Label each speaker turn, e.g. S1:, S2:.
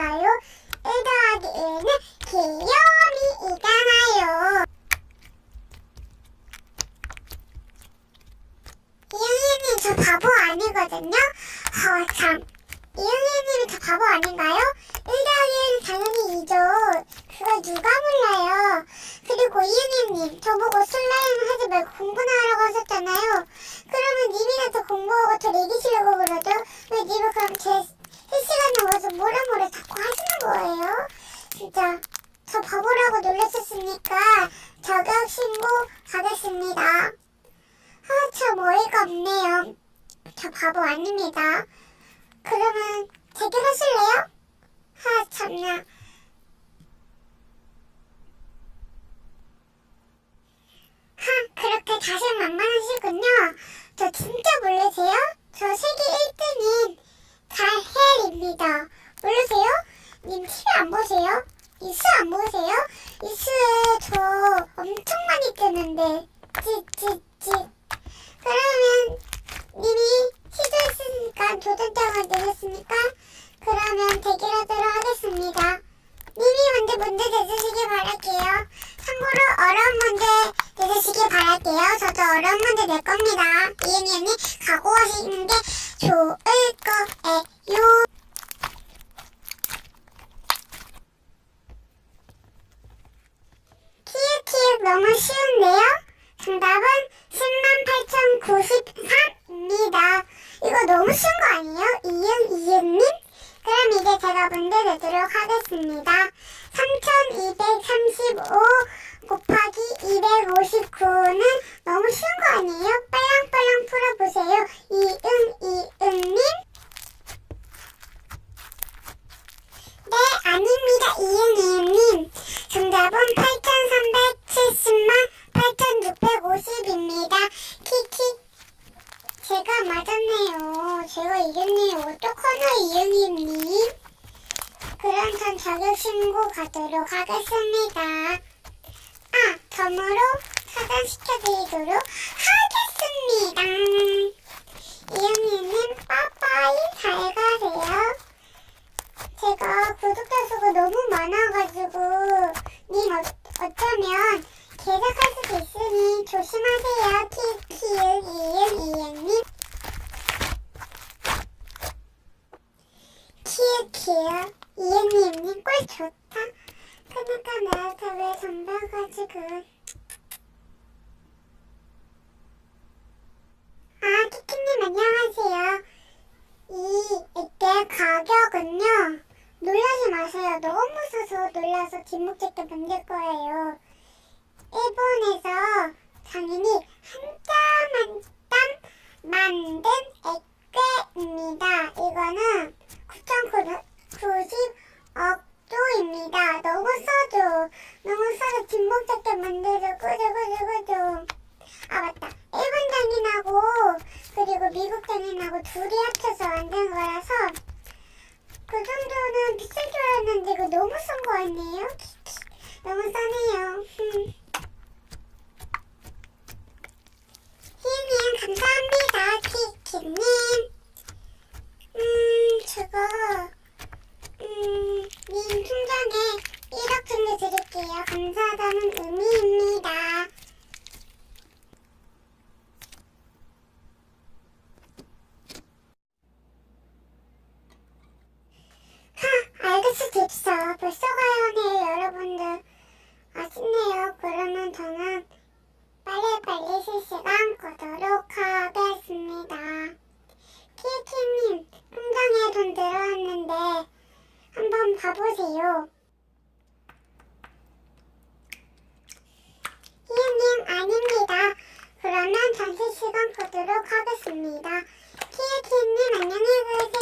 S1: 아닌가요? 1 더하기 1은 귀요미이잖아요. 이영희님 저 바보 아니거든요? 어, 참. 이영희님이 저 바보 아닌가요? 1 더하기 1은 당연히 2죠. 그걸 누가 몰라요? 그리고 이은희님 저보고 슬라임 하지 말고 공부나 하라고 하셨잖아요. 그러면 님이나 더 공부하고 더 내기시려고 그러죠? 왜 님은 그럼 제 실시간에 와서 뭐라 뭐라 자꾸 하시는 거예요? 진짜 저 바보라고 놀랐었으니까 저격 신고 가겠습니다. 아, 참 어이가 없네요. 저 바보 아닙니다. 그러면 대결하실래요? 아, 참나. 하, 그렇게 자신 만만하시군요. 저 진짜 모르세요? 저 세계 1등인 달헬입니다. 모르세요? 님 TV 안 보세요? 이수 안 보세요? 이수에 저 엄청 많이 뜨는데. 찌찌찌. 그러면 님이 시도했으니까 도전장을 내셨으니까 그러면 대결하도록 하겠습니다. 님이 먼저 문제 내주시길 바랄게요. 참고로 어려운 문제 내주시길 바랄게요. 저도 어려운 문제 낼 겁니다. 언니 각오하시는 게 좋을 거예요. 키읔키읔 너무 쉬운데요? 정답은 108,093입니다. 이거 너무 쉬운 거 아니에요? 이응, 이응님? 그럼 이제 제가 문제 내도록 하겠습니다. 3235 곱하기 259는 너무 쉬운 거 아니에요? 빨랑빨랑 풀어보세요. 이응, 이응님? 네, 아닙니다. 이응, 이응님. 정답은 8370만 8650입니다. 제가 맞았네요. 제가 이겼네요. 어떡하나, 이응이님. 그럼 전 자격 신고 가도록 하겠습니다. 아, 덤으로 차단시켜드리도록 하겠습니다. 이응이님, 빠빠이 잘 가세요. 제가 구독자 수가 너무 많아가지고 님 어, 어쩌면 계속할 수도 있으니 조심하세요. 키키은 이은 이은님 키키은 이은님님 꿀 좋다. 그니까 나한테 왜 덤벼가 지고 아 키키님 안녕하세요. 이 이때 가격은요 놀라지 마세요. 너무 무서서 놀라서 뒷목 잡게 만들 거예요. 일본에서 당연히 한땀 한땀 만든 액괴입니다 이거는 9,990억조입니다 너무 써줘 너무 써서 뒷목 잡게 만들어 끄죠 끄죠 아 맞다 일본 장인하고 그리고 미국 장인하고 둘이 합쳐서 만든 거라서 그 정도는 비쌀 줄 알았는데 이거 너무 싼 거 아니에요? 너무 싸네요. 음. 희님 감사합니다. 키키님. 음 제가 음, 님 통장에 1억 정도 드릴게요. 감사하다는 의미입니다. 하, 알겠어 됐어. 벌써 가야 하네요, 여러분들. 아쉽네요. 그러면 저는 빨리빨리 실시간 끄도록 하겠습니다. 키키님, 통장에 돈 들어왔는데 한번 봐보세요. 희은님 아닙니다. 그러면 전 실시간 끄도록 하겠습니다. 키키님 안녕히 계세요.